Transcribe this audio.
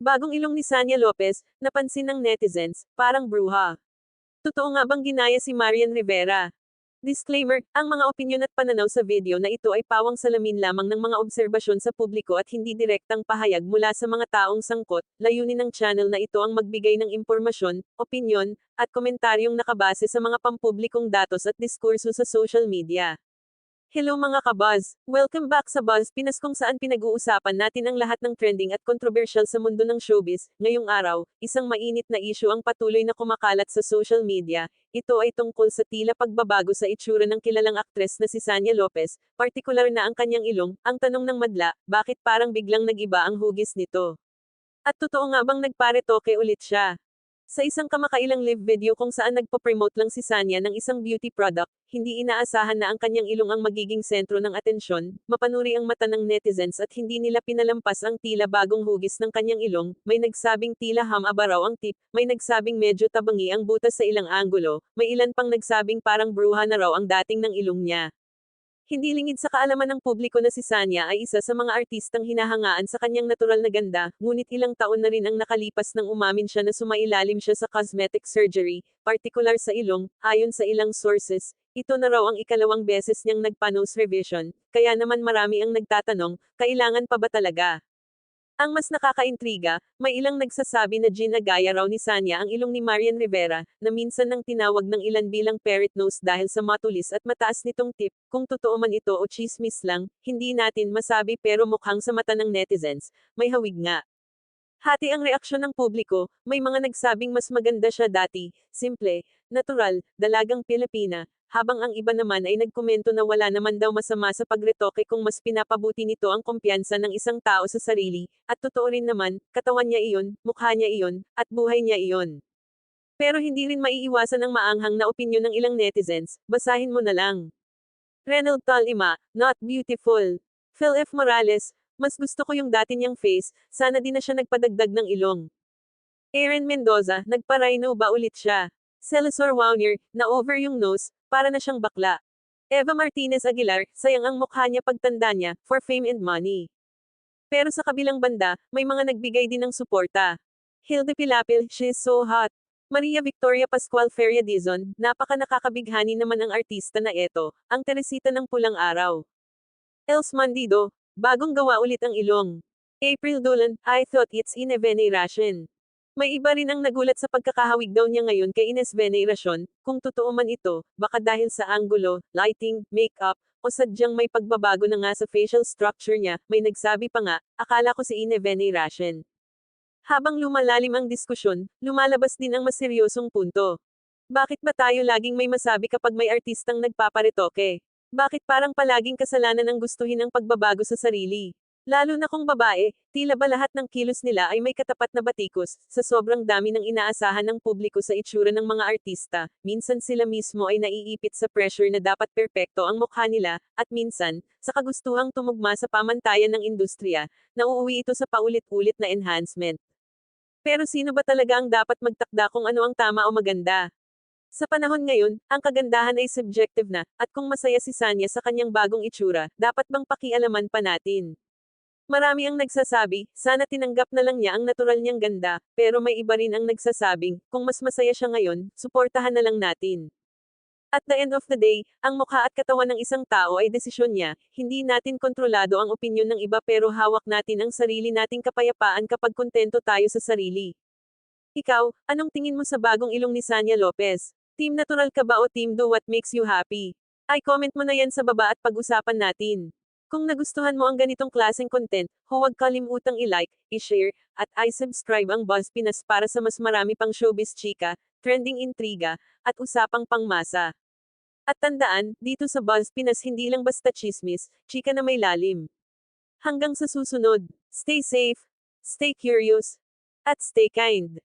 Bagong ilong ni Sanya Lopez, napansin ng netizens, parang bruha. Totoo nga bang ginaya si Marian Rivera? Disclaimer, ang mga opinyon at pananaw sa video na ito ay pawang salamin lamang ng mga obserbasyon sa publiko at hindi direktang pahayag mula sa mga taong sangkot. Layunin ng channel na ito ang magbigay ng impormasyon, opinyon, at komentaryong nakabase sa mga pampublikong datos at diskurso sa social media. Hello mga kabuzz! Welcome back sa Buzz Pinas kung saan pinag-uusapan natin ang lahat ng trending at controversial sa mundo ng showbiz. Ngayong araw, isang mainit na issue ang patuloy na kumakalat sa social media. Ito ay tungkol sa tila pagbabago sa itsura ng kilalang aktres na si Sanya Lopez, partikular na ang kanyang ilong. Ang tanong ng madla, bakit parang biglang nag-iba ang hugis nito? At totoo nga bang nagparetoke ulit siya? Sa isang kamakailang live video kung saan nagpo-promote lang si Sanya ng isang beauty product, hindi inaasahan na ang kanyang ilong ang magiging sentro ng atensyon, mapanuri ang mata ng netizens at hindi nila pinalampas ang tila bagong hugis ng kanyang ilong, may nagsabing tila ham-aba raw ang tip, may nagsabing medyo tabangi ang butas sa ilang anggulo, may ilan pang nagsabing parang bruha na raw ang dating ng ilong niya. Hindi lingid sa kaalaman ng publiko na si Sanya ay isa sa mga artistang hinahangaan sa kanyang natural na ganda, ngunit ilang taon na rin ang nakalipas nang umamin siya na sumailalim siya sa cosmetic surgery, partikular sa ilong, ayon sa ilang sources. Ito na raw ang ikalawang beses niyang nagpa-nose revision, kaya naman marami ang nagtatanong, kailangan pa ba talaga? Ang mas nakakaintriga, may ilang nagsasabi na ginagaya raw ni Sanya ang ilong ni Marian Rivera, na minsan nang tinawag ng ilan bilang parrot nose dahil sa matulis at mataas nitong tip, kung totoo man ito o chismis lang, hindi natin masabi pero mukhang sa mata ng netizens, may hawig nga. Hati ang reaksyon ng publiko, may mga nagsabing mas maganda siya dati, simple, natural, dalagang Pilipina, habang ang iba naman ay nagkomento na wala naman daw masama sa pagretoke kung mas pinapabuti nito ang kumpiyansa ng isang tao sa sarili, at totoo rin naman, katawan niya iyon, mukha niya iyon, at buhay niya iyon. Pero hindi rin maiiwasan ang maanghang na opinyon ng ilang netizens, basahin mo na lang. Renald Talima, not beautiful. Phil F. Morales, mas gusto ko yung dati niyang face, sana di na siya nagpadagdag ng ilong. Aaron Mendoza, nagpa-rhino ba ulit siya? Celesor Wownier, na over yung nose, para na siyang bakla. Eva Martinez Aguilar, sayang ang mukha niya pagtanda niya, for fame and money. Pero sa kabilang banda, may mga nagbigay din ng suporta. Hilde Pilapil, she's so hot. Maria Victoria Pascual Feria Dizon, napaka nakakabighani naman ang artista na eto, ang Teresita ng Pulang Araw. Els Mandido, bagong gawa ulit ang ilong. April Dolan, I thought it's in a veneration. May iba rin ang nagulat sa pagkakahawig daw niya ngayon kay Ines Veneracion, kung totoo man ito, baka dahil sa angulo, lighting, makeup, o sadyang may pagbabago na nga sa facial structure niya, may nagsabi pa nga, akala ko si Ine Veneracion. Habang lumalalim ang diskusyon, lumalabas din ang mas seryosong punto. Bakit ba tayo laging may masabi kapag may artistang nagpaparetoke? Bakit parang palaging kasalanan ang gustuhin ang pagbabago sa sarili? Lalo na kung babae, tila ba lahat ng kilos nila ay may katapat na batikos, sa sobrang dami ng inaasahan ng publiko sa itsura ng mga artista, minsan sila mismo ay naiipit sa pressure na dapat perpekto ang mukha nila, at minsan, sa kagustuhang tumugma sa pamantayan ng industriya, nauuwi ito sa paulit-ulit na enhancement. Pero sino ba talaga ang dapat magtakda kung ano ang tama o maganda? Sa panahon ngayon, ang kagandahan ay subjective na, at kung masaya si Sanya sa kanyang bagong itsura, dapat bang pakialaman pa natin? Marami ang nagsasabi, sana tinanggap na lang niya ang natural niyang ganda, pero may iba rin ang nagsasabing, kung mas masaya siya ngayon, suportahan na lang natin. At the end of the day, ang mukha at katawan ng isang tao ay desisyon niya, hindi natin kontrolado ang opinyon ng iba pero hawak natin ang sarili nating kapayapaan kapag kontento tayo sa sarili. Ikaw, anong tingin mo sa bagong ilong ni Sanya Lopez? Team natural ka ba o team do what makes you happy? Ay comment mo na yan sa baba at pag-usapan natin. Kung nagustuhan mo ang ganitong klaseng content, huwag kalimutang i-like, i-share, at i-subscribe ang Buzz Pinas para sa mas marami pang showbiz chika, trending intriga, at usapang pangmasa. At tandaan, dito sa Buzz Pinas hindi lang basta chismis, chika na may lalim. Hanggang sa susunod, stay safe, stay curious, at stay kind.